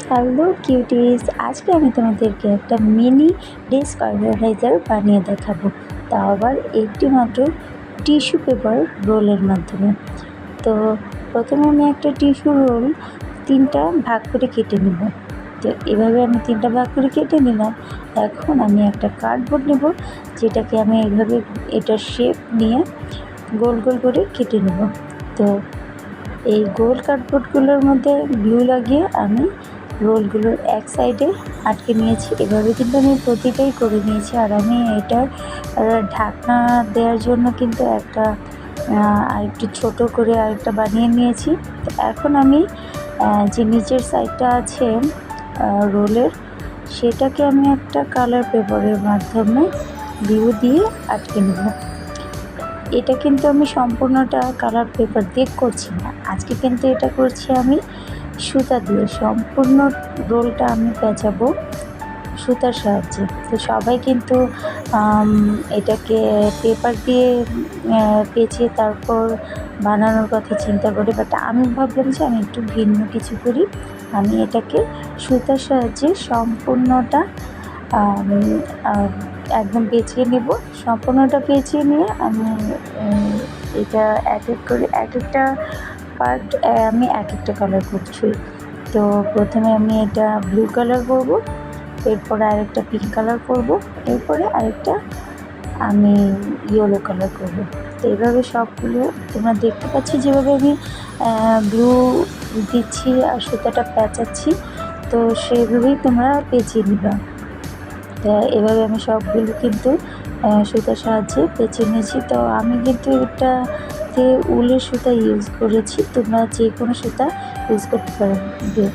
Hello cuties আজকে আমি তোমাদেরকে একটা মিনি ডেস্ক অর্গানাইজার বানিয়ে দেখাবো। তা আবার একটি মাত্র টিস্যু পেপার রোলের মাধ্যমে। তো প্রথমে আমি একটা টিস্যু রোল তিনটা ভাগ করে কেটে নেব। তো এভাবে আমি তিনটা ভাগ করে কেটে নিলাম। এখন আমি একটা কার্ডবোর্ড নেব, যেটাকে আমি এইভাবে এটার শেপ নিয়ে গোল গোল করে কেটে নেব। তো এই গোল কার্ডবোর্ডগুলোর মধ্যে গ্লু লাগিয়ে আমি রোলগুলোর এক সাইডে আটকে নিয়েছি। এভাবে কিন্তু আমি প্রতিটাই করে নিয়েছি। আর আমি এটার ঢাকনা দেওয়ার জন্য কিন্তু একটা আরেকটু ছোট করে আরেকটা বানিয়ে নিয়েছি। তো এখন আমি যে নিচের সাইডটা আছে রোলের, সেটাকে আমি একটা কালার পেপারের মাধ্যমে গ্লু দিয়ে আটকে নেব। এটা কিন্তু আমি সম্পূর্ণটা কালার পেপার দিয়ে করছি না। আজকে কিন্তু এটা করছি আমি সুতা দিয়ে সম্পূর্ণ রোলটা আমি পেঁচাবো সুতার সাহায্যে। তো সবাই কিন্তু এটাকে পেপার দিয়ে পেঁচিয়ে তারপর বানানোর কথা চিন্তা করি বাট আমি ভাবলাম যে আমি একটু ভিন্ন কিছু করি। আমি এটাকে সুতার সাহায্যে সম্পূর্ণটা একদম পেঁচিয়ে নেব। সম্পূর্ণটা পেঁচিয়ে নিয়ে আমি এটা এক এক করে এক একটা পার্ট আমি এক একটা কালার করছি। তো প্রথমে আমি এটা ব্লু কালার করব, এরপরে আরেকটা পিঙ্ক কালার করব, এরপরে আরেকটা আমি ইয়েলো কালার করব। তো এইভাবে সবগুলো তোমরা দেখতে পাচ্ছ, যেভাবে আমি ব্লু দিচ্ছি আর সুতাটা প্যাঁচাচ্ছি তো সেভাবেই তোমরা পেঁচিয়ে নিবা। তো এভাবে আমি সবগুলো কিন্তু সুতার সাহায্যে পেঁচিয়ে নিয়েছি। তো আমি কিন্তু এটা তে উলের সুতা ইউজ করেছি, তোমরা যে কোনো সুতা ইউজ করতে পারবে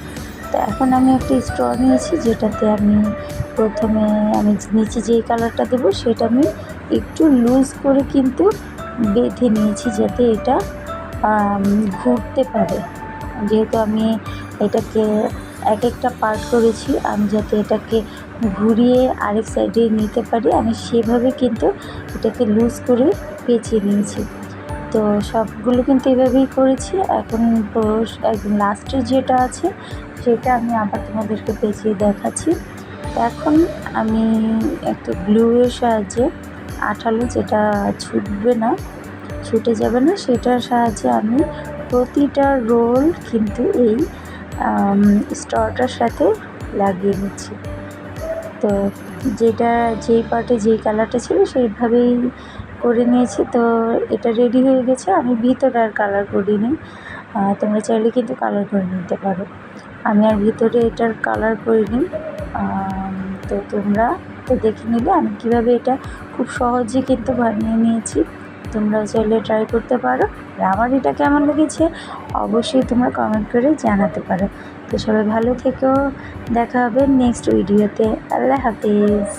তো এখন আমি একটা স্ট্র নিয়েছি, যেটাতে আমি প্রথমে আমি নিচে যেই কালারটা দেবো, সেটা আমি একটু লুজ করে কিন্তু বেঁধে নিয়েছি যাতে এটা ঘুরতে পারে। যেহেতু আমি এটাকে এক একটা পার্ট করেছি, আমি যাতে এটাকে ঘুরিয়ে আরেক সাইডে নিতে পারি, আমি সেভাবে কিন্তু এটাকে লুজ করে পেঁচিয়ে নিয়েছি। তো সবগুলো কিন্তু এভাবেই করেছি। এখন একদম লাস্টের যেটা আছে, সেটা আমি আবার তোমাদেরকে পেঁচিয়ে দেখাচ্ছি। এখন আমি একটা গ্লুয়ের সাহায্যে আঠালো যেটা ছুটবে না, ছুটে যাবে না, সেটার সাহায্যে আমি প্রতিটা রোল কিন্তু এই স্টরটার সাথে লাগিয়ে নিচ্ছি। তো যেটা, যেই পার্টে যেই কালারটা ছিল সেইভাবেই করে নিয়েছি। তো এটা রেডি হয়ে গেছে। আমি ভিতরে আর কালার করিনি। তোমরা চাইলে কিন্তু কালার করে নিতে পারো। আমি আর ভিতরে এটার কালার করিনি। তো তোমরা তো দেখে নিলে আমি কীভাবে এটা খুব সহজে কিন্তু বানিয়ে নিয়েছি। তোমরা চাইলে ট্রাই করতে পারো। আর আমার এটা কেমন লেগেছে, অবশ্যই তোমরা কমেন্ট করে জানাতে পারো। তো সবাই ভালো থেকেও দেখা হবে নেক্সট ভিডিওতে আল্লাহ হাফিজ।